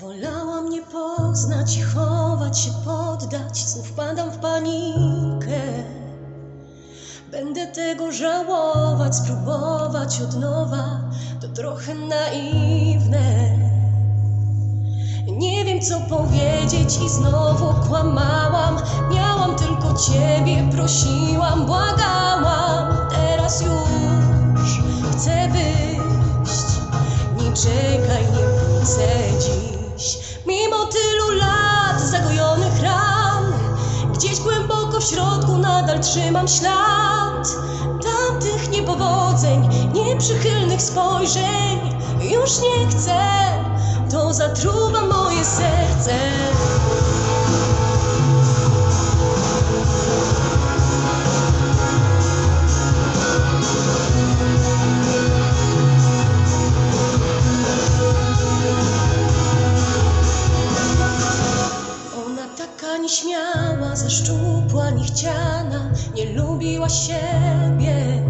Wolałam nie poznać chować się, poddać, znów wpadam w panikę. Będę tego żałować, spróbować od nowa, to trochę naiwne. Nie wiem co powiedzieć i znowu kłamałam. Miałam tylko ciebie, prosiłam, błagałam. Teraz już chcę wyjść. Nie czekaj, nie wrócę dziś. Zagojonych ran, gdzieś głęboko w środku nadal trzymam ślad tamtych niepowodzeń, nieprzychylnych spojrzeń. Już nie chcę, to zatruwa moje serce. Nieśmiała, zaszczupła, niechciana, nie lubiła siebie.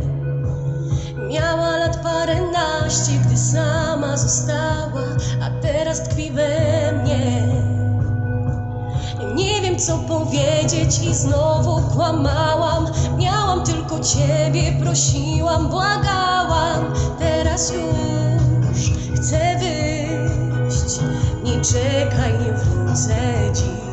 Miała lat paręnaście, gdy sama została, a teraz tkwi we mnie. Nie wiem co powiedzieć i znowu kłamałam. Miałam tylko ciebie, prosiłam, błagałam. Teraz już chcę wyjść. Nie czekaj, nie wrócę dziś.